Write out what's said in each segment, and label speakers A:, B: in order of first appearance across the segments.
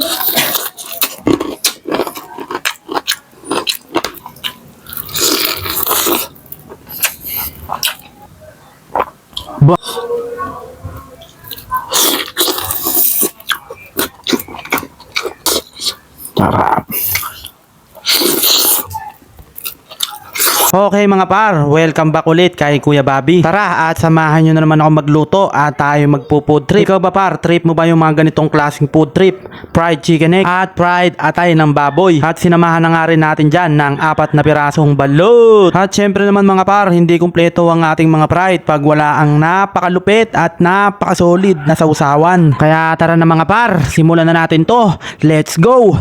A: Thank you. Okay mga par, welcome back ulit kay Kuya Bobby. Tara at samahan nyo na naman ako magluto at tayo magpo-food trip. Ikaw ba par, trip mo ba yung mga ganitong klaseng food trip? Fried chicken egg at fried atay ng baboy. At sinamahan na nga rin natin dyan ng apat na pirasong balot. At syempre naman mga par, hindi kumpleto ang ating mga fried pag wala ang napakalupit at napakasolid na sausawan. Kaya tara na mga par, simulan na natin to. Let's go!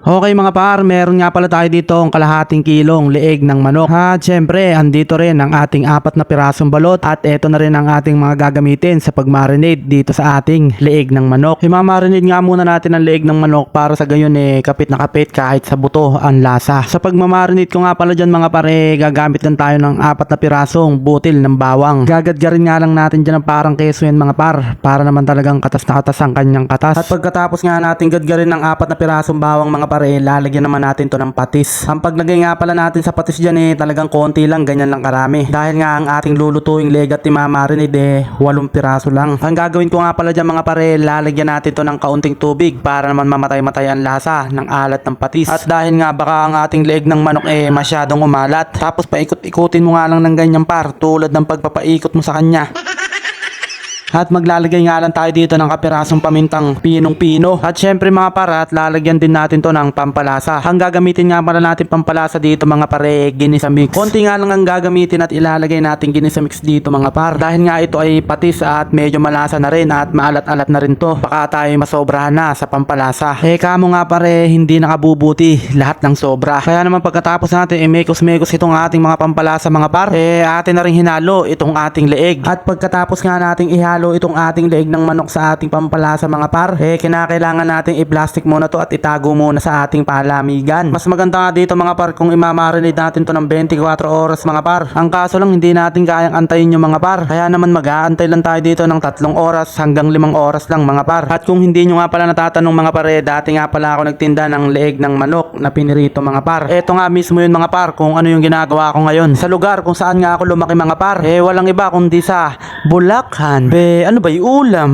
A: Okay mga par, meron nga pala tayo dito ang kalahating kilong leeg ng manok. At syempre, andito rin ang ating apat na pirasong balot at eto na rin ang ating mga gagamitin sa pagmarinate dito sa ating leeg ng manok. Imamarinate nga muna natin ang leeg ng manok para sa gayon eh kapit na kapit kahit sa buto ang lasa. Sa pagmamarinate ko nga pala dyan mga pare, gagamit lang tayo ng apat na pirasong butil ng bawang. Gagadgarin nga lang natin dyan ng parang keso yan mga par para naman talagang katas na katas ang kanyang katas. At pagkatapos nga natin gadgarin ng apat na pirasong bawang mga pare, lalagyan naman natin to ng patis. Ang paglagay nga pala natin sa patis dyan eh, talagang konti lang, ganyan lang karami. Dahil nga ang ating lulutuing leg at imamarinade eh, walong piraso lang. Ang gagawin ko nga pala dyan mga pare, lalagyan natin to ng kaunting tubig para naman mamatay-matay ang lasa ng alat ng patis. At dahil nga baka ang ating leg ng manok eh masyadong umalat. Tapos paikot-ikutin mo nga lang ng ganyan par, tulad ng pagpapaikot mo sa kanya. At maglalagay nga lang tayo dito ng kapirasong pamintang pinong-pino. At syempre mga para at lalagyan din natin to ng pampalasa. Ang gagamitin nga pala natin pampalasa dito mga pare, ginisa mix. Konti nga lang ang gagamitin at ilalagay natin ginisa mix dito mga par. Dahil nga ito ay patis at medyo malasa na rin at maalat-alat na rin to. Baka tayo masobrahan na sa pampalasa. Eh kamo nga pare, hindi nakabubuti lahat ng sobra. Kaya naman pagkatapos natin eh mekos-mekos itong ating mga pampalasa mga par, eh atin na rin hinalo itong ating leeg. At pagkatapos nga nating ihalo itong ating leeg ng manok sa ating pampalasa mga par, eh kinakailangan nating i-plastic muna to at itago muna sa ating palamigan. Mas maganda nga dito mga par kung imamarinate natin to ng 24 oras mga par. Ang kaso lang hindi natin kayang antayin yung mga par. Kaya naman mag-aantay lang tayo dito ng 3 oras hanggang 5 oras lang mga par. At kung hindi nyo nga pala natatanong mga par, eh, dati nga pala ako nagtinda ng leeg ng manok na pinirito mga par. Eto nga mismo yun mga par kung ano yung ginagawa ko ngayon. Sa lugar kung saan nga ako lumaki mga par, eh walang iba kundi sa Bulacan. Be, ano ba yung ulam?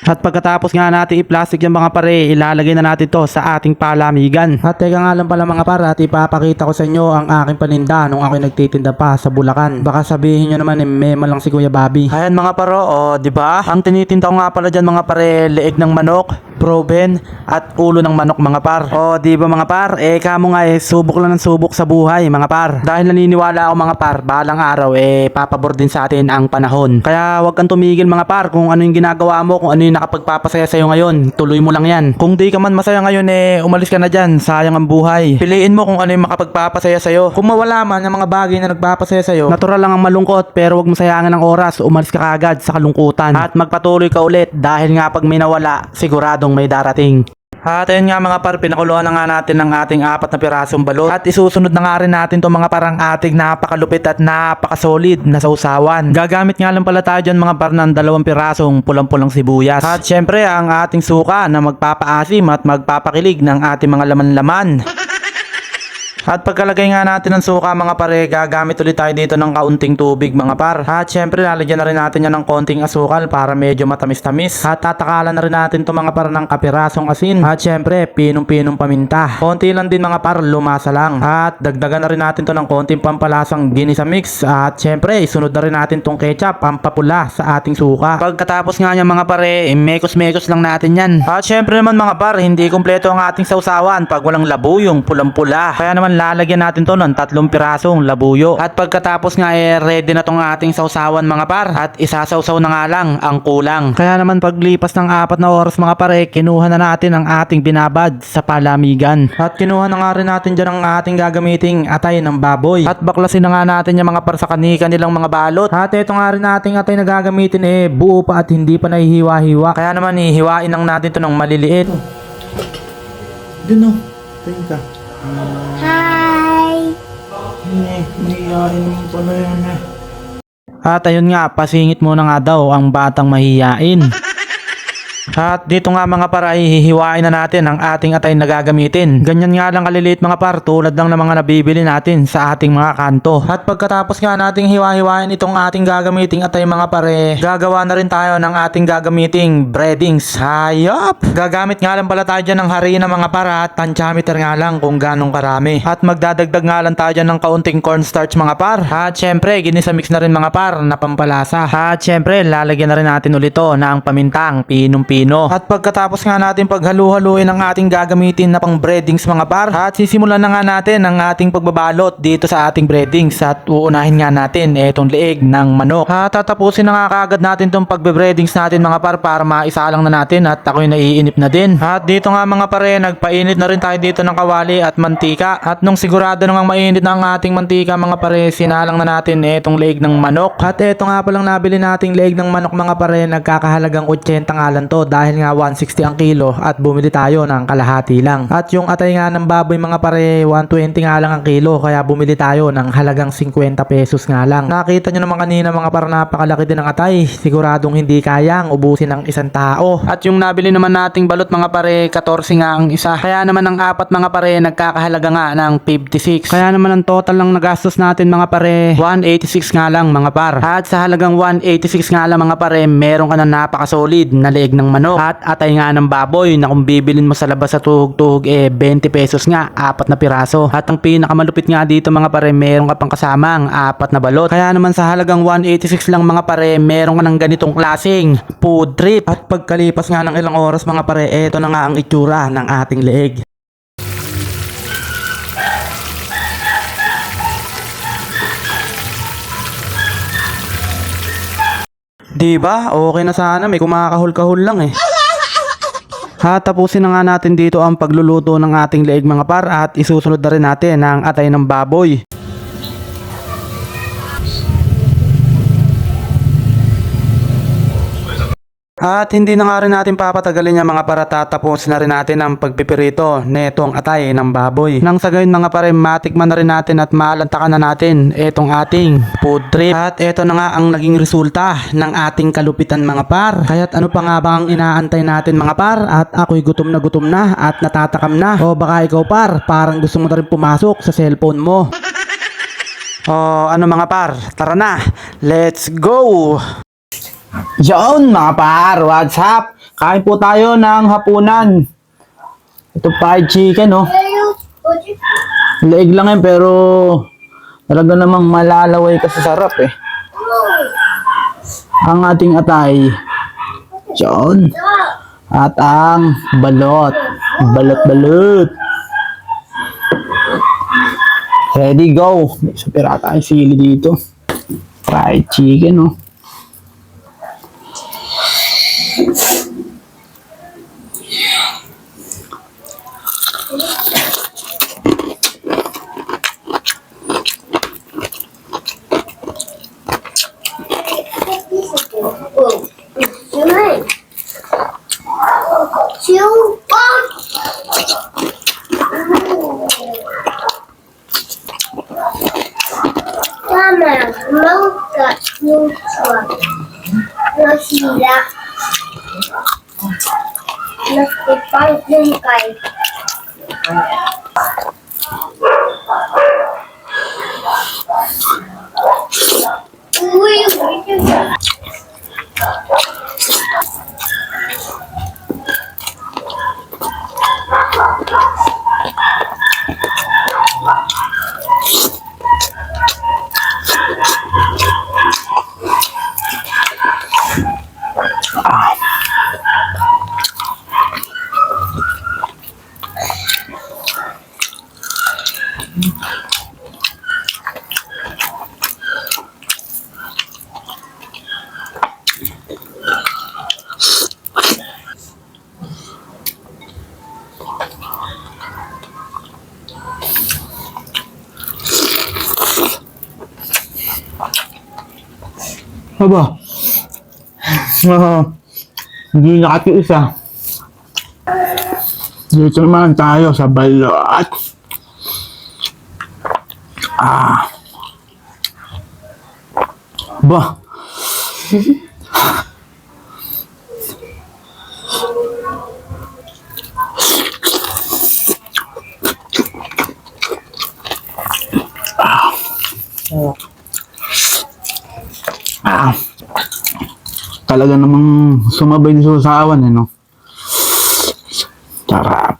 A: At pagkatapos nga natin i-plastic yung mga pare, ilalagay na natin to sa ating palamigan. At teka nga lang pala mga pare, at ipapakita ko sa inyo ang aking paninda nung ako nagtitinda pa sa Bulacan. Baka sabihin nyo naman, eh, mema lang si Kuya Bobby. Ayan mga paro, oh, di ba? Ang tinitinda ko nga pala dyan mga pare, leeg ng manok, proben, at ulo ng manok mga par. Oh, di ba mga par? Eh, kamo nga eh, subok lang ng subok sa buhay mga par. Dahil naniniwala ako mga par, balang araw eh, papabor din sa atin ang panahon. Kaya wag kang tumigil mga par kung ano yung ginagawa mo, kung ano yung nakapagpapasaya sa'yo ngayon. Tuloy mo lang yan. Kung di ka man masaya ngayon eh, umalis ka na dyan. Sayang ang buhay. Piliin mo kung ano yung makapagpapasaya sa'yo. Kung mawala man ang mga bagay na nagpapasaya sa'yo, natural lang ang malungkot pero wag mo sayangin ng oras. Umalis ka kagad sa kalungkutan. At magpatuloy ka ulit dahil nga pag may nawala, siguradong may darating. At ayun nga mga par, pinakuluan na nga natin ng ating apat na pirasong balot. At isusunod na nga rin natin itong mga parang ating napakalupit at napakasolid na sausawan. Gagamit nga lang pala tayo dyan mga par ng dalawang pirasong pulang-pulang sibuyas. At syempre ang ating suka na magpapaasim at magpapakilig ng ating mga laman-laman. At pagkalagay nga natin ng suka mga pare, gagamit ulit tayo dito ng kaunting tubig mga par. At syempre lalagyan na rin natin yan ng konting asukal para medyo matamis-tamis. At tatakalan na rin natin to mga par ng kapirasong asin. At syempre pinong-pinong paminta. Konti lang din mga par, lumasa lang. At dagdagan na rin natin to ng konting pampalasang ginisa mix. At syempre isunod na rin natin tong ketchup, pampapula sa ating suka. Pagkatapos nga niya mga pare, mekos-mekos lang natin yan. At syempre naman mga par, hindi kumpleto ang ating sausawan pag walang labuyong pulang-pula. Kaya naman lalagyan natin to ng tatlong pirasong labuyo. At pagkatapos nga eh ready na tong ating sausawan mga par at isasawsaw na nga lang ang kulang. Kaya naman paglipas ng apat na oras mga pare, kinuha na natin ang ating binabad sa palamigan. At kinuha na nga rin natin dyan ang ating gagamiting atay ng baboy. At baklasin na nga natin yung mga par sa kanika nilang mga balot. At ito nga rin nating atay na gagamitin eh buo pa at hindi pa nahihiwa-hiwa. Kaya naman ihiwain lang natin to ng maliliit. Dun o, tingin ka.
B: Hi!
A: Eh, mahihain naman yan eh. At ayun nga, pasingit mo na nga daw ang batang mahihain. At dito nga mga par ay na natin ang ating atay na gagamitin. Ganyan nga lang kaliliit mga par tulad lang ng mga nabibili natin sa ating mga kanto. At pagkatapos nga nating hiwa-hiwain itong ating gagamiting atay mga pare, gagawa na rin tayo ng ating gagamiting breadings. Hayop! Gagamit nga lang pala tayo dyan ng harina mga para at tantiameter nga lang kung ganong karami. At magdadagdag nga lang tayo dyan ng kaunting cornstarch mga par. At syempre, ginisa mix na rin mga par na pampalasa. At syempre, lalagyan na rin natin ulit to ng pamintang pinong-pino. At pagkatapos nga natin paghalu-haluin ang ating gagamitin na pang breadings mga par, at sisimulan na nga natin ang ating pagbabalot dito sa ating breadings at uunahin nga natin etong leeg ng manok. At tatapusin na nga kaagad natin tong pagbe-breadings natin mga par para maisalang na natin at ako'y naiinip na din. At dito nga mga pare, nagpainit na rin tayo dito ng kawali at mantika. At nung sigurado namang mainit na ang ating mantika mga pare, sinalang na natin etong leeg ng manok. At eto nga palang nabili nating leeg ng manok mga pare, nagkakahalagang 80 nga lang to dahil nga 160 ang kilo at bumili tayo ng kalahati lang. At yung atay nga ng baboy mga pare, 120 nga lang ang kilo kaya bumili tayo ng halagang 50 pesos nga lang. Nakita nyo naman kanina mga para napakalaki din ng atay. Siguradong hindi kayang ubusin ng isang tao. At yung nabili naman nating balot mga pare, 14 nga ang isa. Kaya naman ang apat mga pare, nagkakahalaga nga ng 56. Kaya naman ang total lang nagastos natin mga pare, 186 nga lang mga par. At sa halagang 186 nga lang mga pare, meron ka na napaka-solid na leeg ng manok. At atay nga ng baboy na kung bibilin mo sa labas sa tuhog-tuhog eh 20 pesos nga, apat na piraso. At ang pinakamalupit nga dito mga pare, meron ka pang kasamang apat na balot. Kaya naman sa halagang 186 lang mga pare, meron ka ng ganitong klaseng food trip. At pagkalipas nga ng ilang oras mga pare, eto na nga ang itsura ng ating leeg. Di ba? Okay na sana, may kumakahul-kahul lang eh. Ha, tapusin na nga natin dito ang pagluluto ng ating leeg mga par at isusunod na rin natin ang atay ng baboy. At hindi na nga rin natin papatagalin yung mga para tatapos na rin natin ang pagpipirito netong atay ng baboy. Nang sa gayon mga pare, matikman na rin natin at maalantakan na natin etong ating food trip. At eto na nga ang naging resulta ng ating kalupitan mga par. Kaya't ano pa nga ba ang inaantay natin mga par? At ako'y gutom na gutom na at natatakam na. O baka ikaw par, parang gusto mo na rin pumasok sa cellphone mo. O ano mga par, tara na, let's go! Yon mga par, what's up? Kain po tayo ng hapunan. Ito fried chicken, oh. Leeg lang yan, pero talaga namang malalaway kasi sarap eh. Ang ating atay. Yon. At ang balot. Balot-balot. Ready, go. May supera tayo sili dito. Fried chicken, oh. Aba. Ah, hindi nakatiis ah. Dito naman tayo sa balot. Ah. Ba.
C: ah. Ah. Talaga namang sumabay sa asawan eh, no? Sarap.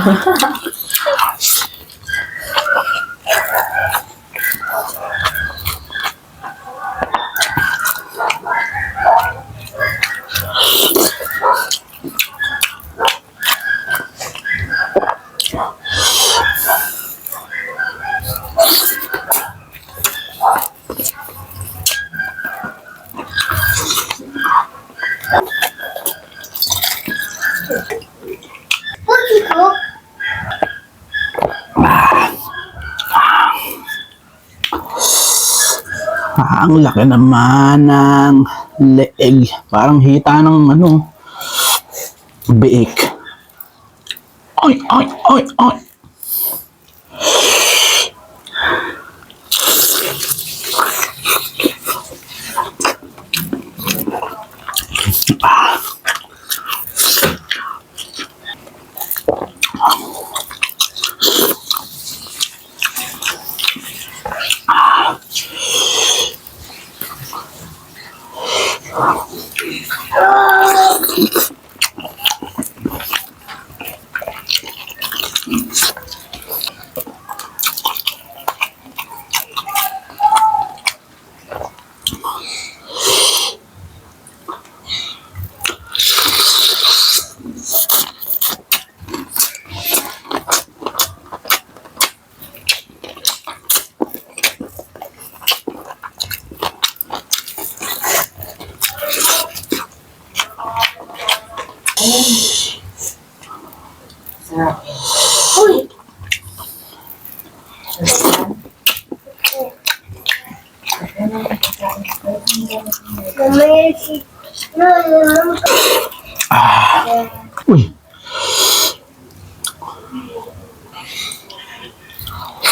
B: 哈
C: 哈 ang laki naman ng leeg. Parang hita ng ano, biik. Ay, ay, ay, ay.
B: Uy. Mamaya si... No, no,
C: Uy.
B: Ito.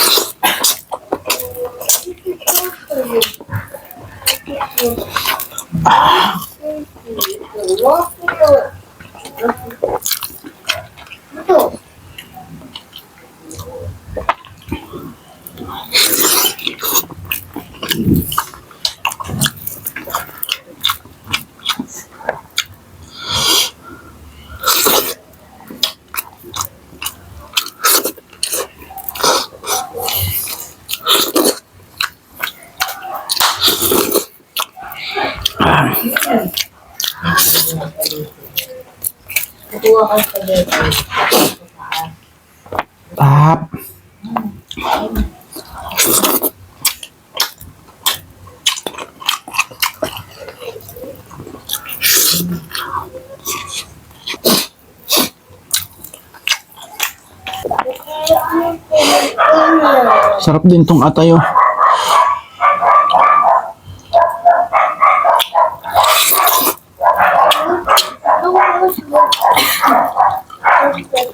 C: Tap. Sarap din tong atay,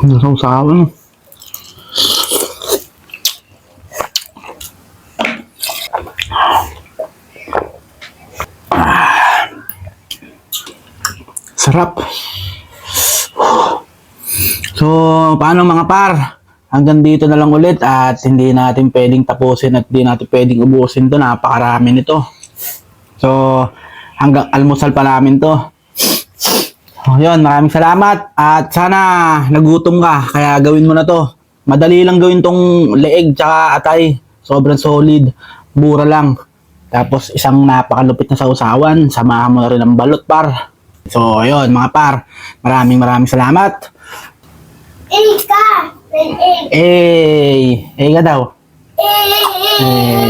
C: oh. Nasawsawan. Sarap. So, paano mga par? Hanggang dito na lang ulit at hindi natin pwedeng tapusin at hindi natin pwedeng ubusin to. Napakarami nito. So, hanggang almusal pa namin to. Oh, yun, maraming salamat. At sana nagutom ka, kaya gawin mo na to. Madali lang gawin tong leeg tsaka atay. Sobrang solid. Mura lang. Tapos isang napakalupit na sausawan. Samahan mo na rin ang balot, par. So, yun, mga par. Maraming maraming salamat.
B: Egg ka! Egg!
C: Eh, eh ka daw.
B: Egg!